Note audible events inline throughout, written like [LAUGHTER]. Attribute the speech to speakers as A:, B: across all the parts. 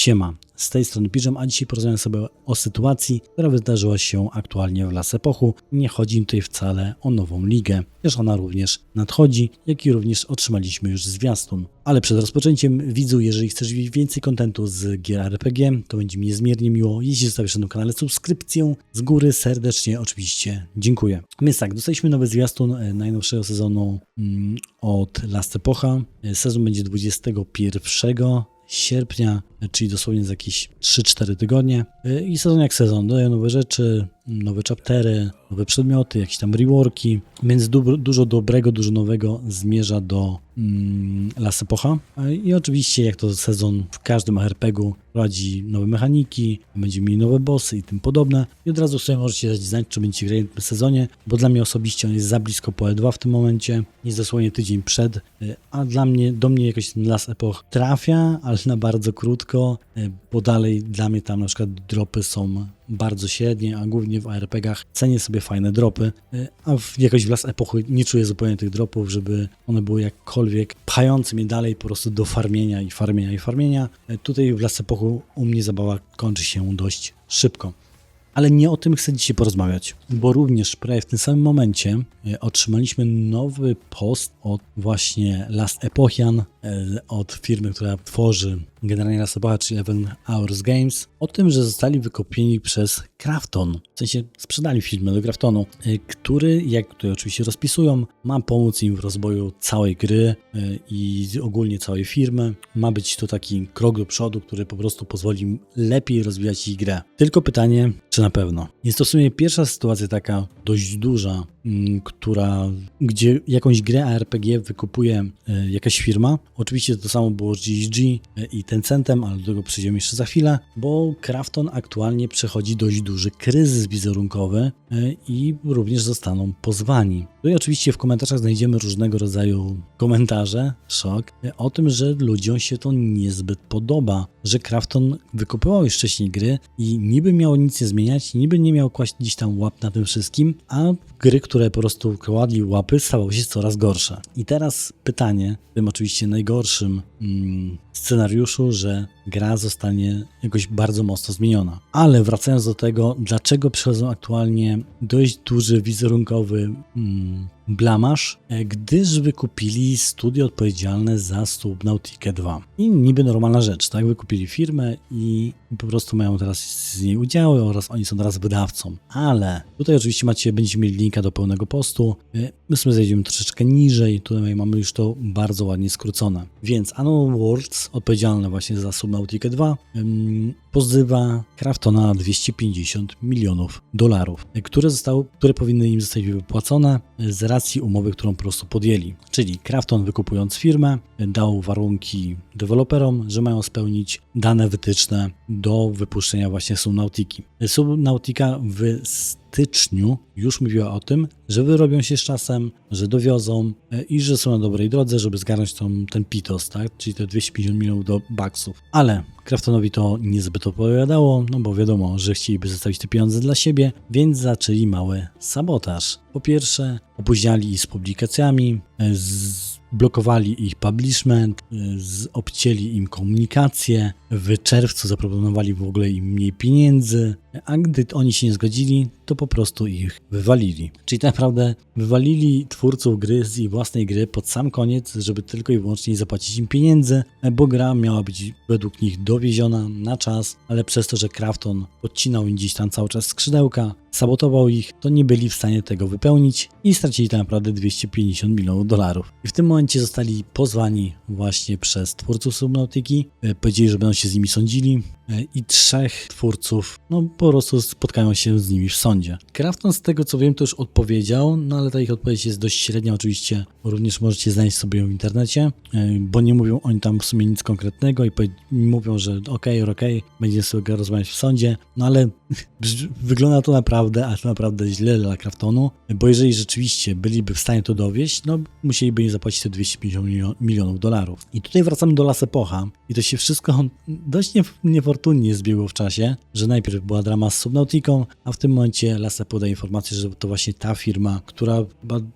A: Siema, z tej strony Piżem, a dzisiaj porozmawiam sobie o sytuacji, która wydarzyła się aktualnie w Las Epochu. Nie chodzi mi tutaj wcale o nową ligę, gdyż ona również nadchodzi, jak i również otrzymaliśmy już zwiastun. Ale przed rozpoczęciem widzu, jeżeli chcesz więcej kontentu z gier RPG, to będzie mi niezmiernie miło, jeśli zostawisz na kanale subskrypcję. Z góry serdecznie oczywiście dziękuję. Więc tak, dostaliśmy nowy zwiastun e, najnowszego sezonu mm, od Last Epocha. E, Sezon będzie 21 sierpnia, czyli dosłownie za jakieś 3-4 tygodnie. Y, I sezon jak sezon, dodają nowe rzeczy, nowe chaptery, nowe przedmioty, jakieś tam reworki, więc du dużo dobrego, dużo nowego zmierza do mm, Las Epocha. I oczywiście, jak to sezon w każdym RPG-u, prowadzi nowe mechaniki, będziemy mieli nowe bossy i tym podobne. I od razu sobie możecie dać znać, czy będziecie grali w tym sezonie, bo dla mnie osobiście on jest za blisko po E2 w tym momencie, jest dosłownie tydzień przed, y, a dla mnie, do mnie jakoś ten Las Epoch trafia, ale na bardzo krótko, y, bo dalej dla mnie tam na przykład dropy są bardzo średnie, a głównie w ARPGach cenię sobie fajne dropy, a w, jakoś w Las Epochy nie czuję zupełnie tych dropów, żeby one były jakkolwiek pchające mnie dalej po prostu do farmienia i farmienia i farmienia. Y, Tutaj w Las Epochu u mnie zabawa kończy się dość szybko. Ale nie o tym chcę dzisiaj porozmawiać, bo również prawie w tym samym momencie e, otrzymaliśmy nowy post od właśnie Last Epochian, e, od firmy, która tworzy generalnie Last Epocha, czyli Eleven Hours Games, o tym, że zostali wykupieni przez Krafton. W sensie sprzedali firmę do Kraftonu, e, który, jak tutaj oczywiście rozpisują, ma pomóc im w rozwoju całej gry i ogólnie całej firmy. Ma być to taki krok do przodu, który po prostu pozwoli im lepiej rozwijać ich grę. Tylko pytanie, czy na pewno? Jest to w sumie pierwsza sytuacja taka dość duża, która, gdzie jakąś grę ARPG wykupuje e, jakaś firma. Oczywiście to samo było z GG e, i Tencentem, ale do tego przejdziemy jeszcze za chwilę, bo Krafton aktualnie przechodzi dość duży kryzys wizerunkowy e, i również zostaną pozwani. No i oczywiście w komentarzach znajdziemy różnego rodzaju komentarze, szok, o tym, że ludziom się to niezbyt podoba, że Krafton wykupywał już wcześniej gry i niby miało nic nie zmieniać, niby nie miał kłaść gdzieś tam łap na tym wszystkim, a gry, które po prostu kładli łapy, stawały się coraz gorsze. I teraz pytanie, w tym oczywiście najgorszym mm, scenariuszu, że gra zostanie jakoś bardzo mocno zmieniona. Ale wracając do tego, dlaczego przychodzą aktualnie dość duży wizerunkowy mm, blamasz, e, gdyż wykupili studio odpowiedzialne za Subnautica 2. I niby normalna rzecz, tak? Wykupili firmę i po prostu mają teraz z niej udziały oraz oni są teraz wydawcą. Ale tutaj oczywiście macie, będziecie mieli linka do pełnego postu. E, My sobie zejdziemy troszeczkę niżej, tutaj mamy już to bardzo ładnie skrócone. Więc Unknown Worlds, odpowiedzialne właśnie za Subnautica 2, ym, pozywa Kraftona na 250 milionów dolarów, które, zostały, które powinny im zostać wypłacone z racji umowy, którą po prostu podjęli. Czyli Krafton wykupując firmę dał warunki deweloperom, że mają spełnić dane wytyczne do wypuszczenia właśnie Subnautiki. Subnautica w styczniu już mówiła o tym, że wyrobią się z czasem, że dowiozą e, i że są na dobrej drodze, żeby zgarnąć tą, ten pitos, tak? czyli te 250 milionów do baksów. Ale Kraftonowi to niezbyt opowiadało, no bo wiadomo, że chcieliby zostawić te pieniądze dla siebie, więc zaczęli mały sabotaż. Po pierwsze, opóźniali z publikacjami, e, z blokowali ich publishment, z- obcięli im komunikację, w czerwcu zaproponowali w ogóle im mniej pieniędzy, a gdy oni się nie zgodzili, to po prostu ich wywalili. Czyli naprawdę wywalili twórców gry z ich własnej gry pod sam koniec, żeby tylko i wyłącznie zapłacić im pieniędzy, bo gra miała być według nich dowieziona na czas, ale przez to, że Krafton odcinał im gdzieś tam cały czas skrzydełka, sabotował ich, to nie byli w stanie tego wypełnić i stracili tak naprawdę 250 milionów dolarów. I w tym momencie zostali pozwani właśnie przez twórców Subnautiki. E, Powiedzieli, że będą się z nimi sądzili i trzech twórców no po prostu spotkają się z nimi w sądzie. Krafton z tego co wiem to już odpowiedział, no ale ta ich odpowiedź jest dość średnia oczywiście, również możecie znaleźć sobie ją w internecie, e, bo nie mówią oni tam w sumie nic konkretnego i mówią, że okej, okej, będziemy sobie rozmawiać w sądzie, no ale [LAUGHS] wygląda to naprawdę, a to naprawdę źle dla Kraftonu, bo jeżeli rzeczywiście byliby w stanie to dowieść, no musieliby im zapłacić te 250 milio- milionów dolarów. I tutaj wracamy do Las Epocha i to się wszystko dość nie- niefortunnie zbiegło w czasie, że najpierw była drama z Subnautiką, a w tym momencie Lasa podaje informację, że to właśnie ta firma, która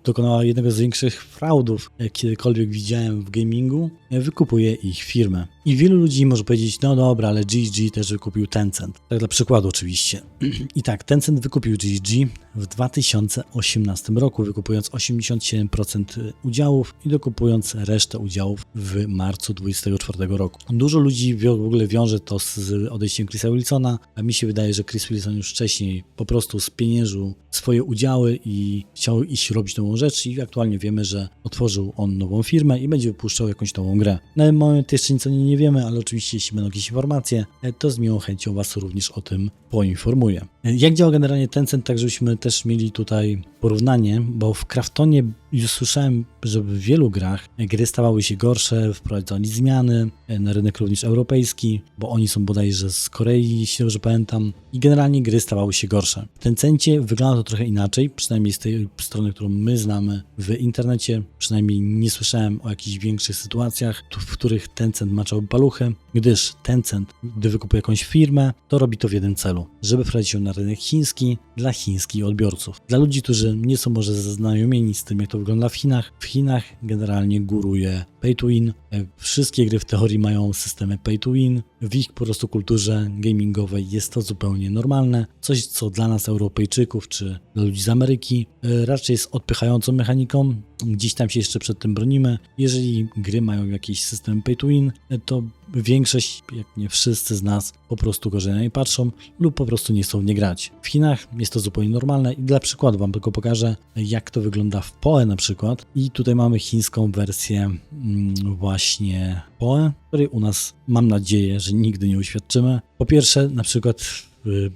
A: dokonała jednego z większych fraudów, jak kiedykolwiek widziałem w gamingu, wykupuje ich firmę. I wielu ludzi może powiedzieć, no dobra, ale GG też wykupił Tencent. Tak dla przykładu oczywiście. [CLEARS THROAT] I tak, Tencent wykupił GG w 2018 roku, wykupując 87% udziałów i dokupując resztę udziałów w marcu 2024 roku. Dużo ludzi w ogóle wiąże to z odejściem Chrisa Wilsona, a mi się wydaje, że Chris Wilson już wcześniej po prostu spieniężył swoje udziały i chciał iść robić nową rzecz i aktualnie wiemy, że otworzył on nową firmę i będzie wypuszczał jakąś nową grę. Na ten moment jeszcze nic o niej nie wiemy, ale oczywiście jeśli będą jakieś informacje, to z miłą chęcią Was również o tym poinformuję. Jak działa generalnie Tencent, tak żebyśmy też mieli tutaj porównanie, bo w Kraftonie już słyszałem, że w wielu grach gry stawały się gorsze, wprowadzali zmiany na rynek również europejski, bo oni są bodajże z Korei, jeśli dobrze pamiętam, i generalnie gry stawały się gorsze. W Tencencie wygląda to trochę inaczej, przynajmniej z tej strony, którą my znamy w internecie, przynajmniej nie słyszałem o jakichś większych sytuacjach, w których Tencent maczał paluchy, gdyż Tencent, gdy wykupuje jakąś firmę, to robi to w jednym celu, żeby wprowadzić ją na rynek chiński dla chińskich odbiorców. Dla ludzi, którzy nie są może zaznajomieni z tym, jak to wygląda w Chinach, w Chinach generalnie góruje pay to win. Wszystkie gry w teorii mają systemy pay to win. W ich po prostu kulturze gamingowej jest to zupełnie normalne. Coś, co dla nas, Europejczyków, czy dla ludzi z Ameryki, raczej jest odpychającą mechaniką. Gdzieś tam się jeszcze przed tym bronimy. Jeżeli gry mają jakiś system pay to win, to większość, jak nie wszyscy z nas, po prostu gorzej nie patrzą lub po prostu nie chcą w nie grać. W Chinach jest to zupełnie normalne i dla przykładu Wam tylko pokażę, jak to wygląda w PoE na przykład. I tutaj mamy chińską wersję mm, właśnie PoE, której u nas mam nadzieję, że nigdy nie uświadczymy. Po pierwsze, na przykład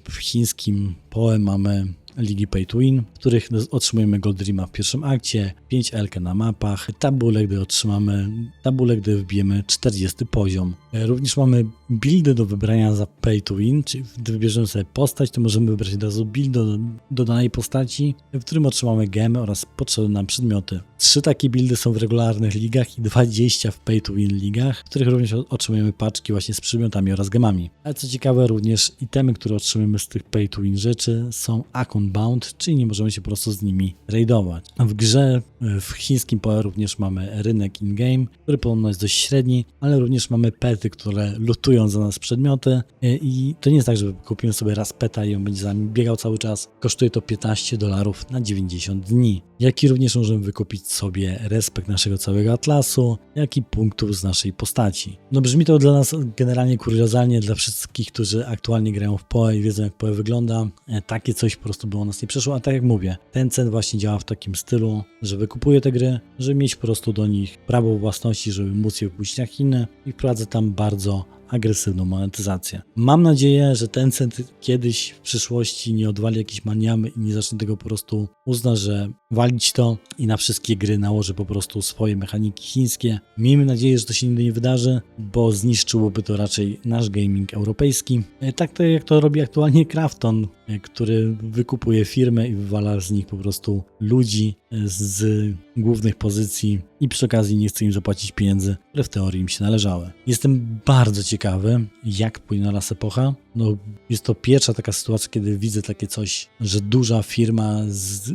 A: w chińskim PoE mamy ligi Pay to Win, w których otrzymujemy Gold w pierwszym akcie, 5 LK na mapach, tabulę, gdy otrzymamy tabulę, gdy wbijemy 40 poziom. Również mamy buildy do wybrania za Pay to Win, czyli gdy wybierzemy sobie postać, to możemy wybrać od razu build do, do danej postaci, w którym otrzymamy gemy oraz potrzebne nam przedmioty. Trzy takie buildy są w regularnych ligach i 20 w Pay to Win ligach, w których również otrzymujemy paczki właśnie z przedmiotami oraz gemami. Ale co ciekawe, również itemy, które otrzymujemy z tych Pay to Win rzeczy są account bound, czyli nie możemy się po prostu z nimi raidować. W grze w chińskim PoE również mamy rynek in-game, który podobno jest dość średni, ale również mamy pety, które lutują za nas przedmioty i to nie jest tak, że kupimy sobie raz peta i on będzie za nami biegał cały czas. Kosztuje to 15 dolarów na 90 dni. Jak i również możemy wykupić sobie respekt naszego całego atlasu, jak i punktów z naszej postaci. No brzmi to dla nas generalnie kuriozalnie, dla wszystkich, którzy aktualnie grają w PoE i wiedzą jak PoE wygląda. Takie coś po prostu było nas nie przeszło, a tak jak mówię, ten cen właśnie działa w takim stylu, że wykupuje te gry, żeby mieć po prostu do nich prawo własności, żeby móc je wypuścić na Chiny i wprowadza tam bardzo agresywną monetyzację. Mam nadzieję, że Tencent kiedyś w przyszłości nie odwali jakiejś maniamy i nie zacznie tego po prostu uzna, że walić to i na wszystkie gry nałoży po prostu swoje mechaniki chińskie. Miejmy nadzieję, że to się nigdy nie wydarzy, bo zniszczyłoby to raczej nasz gaming europejski. Tak to jak to robi aktualnie Krafton, który wykupuje firmę i wywala z nich po prostu ludzi z głównych pozycji i przy okazji nie chce im zapłacić pieniędzy, które w teorii im się należały. Jestem bardzo ciekawy, jak płynęła las epocha. No, jest to pierwsza taka sytuacja, kiedy widzę takie coś, że duża firma z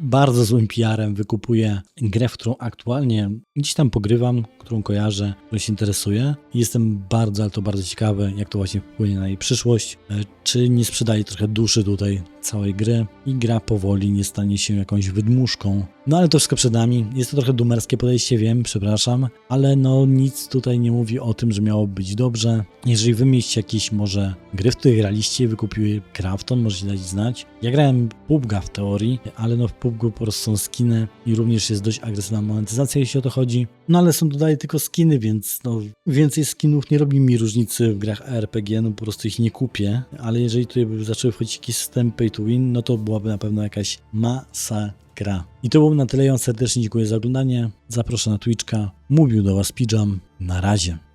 A: bardzo złym PR-em wykupuje grę, w którą aktualnie gdzieś tam pogrywam, którą kojarzę, którą się interesuję. Jestem bardzo, ale to bardzo ciekawy, jak to właśnie wpłynie na jej przyszłość. Czy nie sprzedaje trochę duszy tutaj całej gry i gra powoli nie stanie się jakąś wydmuszką. No ale to wszystko przed nami. Jest to trochę dumerskie podejście, wiem, przepraszam, ale no nic tutaj nie mówi o tym, że miało być dobrze. Jeżeli wy mieliście jakieś może gry, w których graliście wykupiły Krafton, możecie dać znać. Ja grałem PUBG'a w teorii, ale no w PUBG'u po prostu są skiny i również jest dość agresywna monetyzacja, jeśli o to chodzi. No ale są tutaj tylko skiny, więc no więcej skinów nie robi mi różnicy w grach RPG, no po prostu ich nie kupię, ale jeżeli tutaj by zaczęły wchodzić jakieś system pay to win, no to byłaby na pewno jakaś masakra. I to było na tyle, ja serdecznie dziękuję za oglądanie, zapraszam na Twitchka, mówił do Was Pijam, na razie.